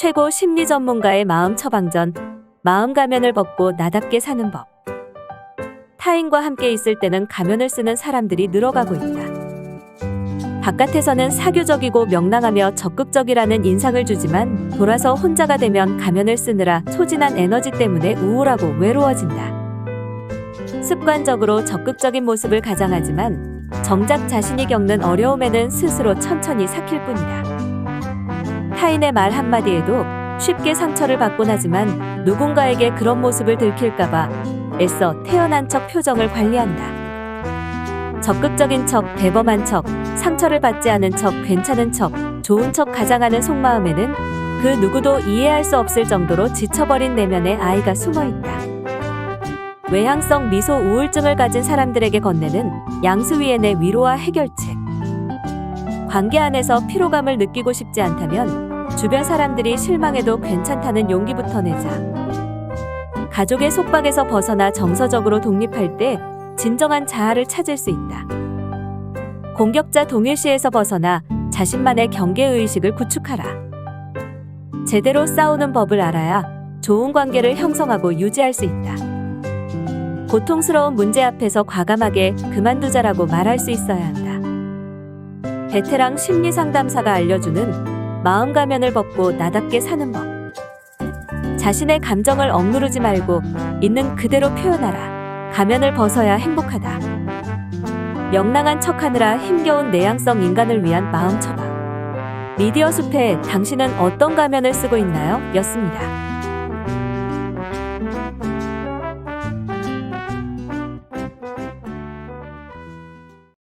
최고 심리 전문가의 마음 처방전. 마음 가면을 벗고 나답게 사는 법. 타인과 함께 있을 때는 가면을 쓰는 사람들이 늘어가고 있다. 바깥에서는 사교적이고 명랑하며 적극적이라는 인상을 주지만 돌아서 혼자가 되면 가면을 쓰느라 소진한 에너지 때문에 우울하고 외로워진다. 습관적으로 적극적인 모습을 가장하지만 정작 자신이 겪는 어려움에는 스스로 천천히 삭힐 뿐이다. 타인의 말 한마디에도 쉽게 상처를 받곤 하지만 누군가에게 그런 모습을 들킬까봐 애써 태어난 척 표정을 관리한다. 적극적인 척, 대범한 척, 상처를 받지 않은 척, 괜찮은 척, 좋은 척 가장하는 속마음에는 그 누구도 이해할 수 없을 정도로 지쳐버린 내면의 아이가 숨어 있다. 외향성 미소 우울증을 가진 사람들에게 건네는 양수위엔의 위로와 해결책. 관계 안에서 피로감을 느끼고 싶지 않다면 주변 사람들이 실망해도 괜찮다는 용기부터 내자. 가족의 속박에서 벗어나 정서적으로 독립할 때 진정한 자아를 찾을 수 있다. 공격자 동일시에서 벗어나 자신만의 경계의식을 구축하라. 제대로 싸우는 법을 알아야 좋은 관계를 형성하고 유지할 수 있다. 고통스러운 문제 앞에서 과감하게 그만두자라고 말할 수 있어야 한다. 베테랑 심리 상담사가 알려주는 마음 가면을 벗고 나답게 사는 법. 자신의 감정을 억누르지 말고 있는 그대로 표현하라. 가면을 벗어야 행복하다. 명랑한 척하느라 힘겨운 내향성 인간을 위한 마음 처방. 미디어 숲에 당신은 어떤 가면을 쓰고 있나요? 였습니다.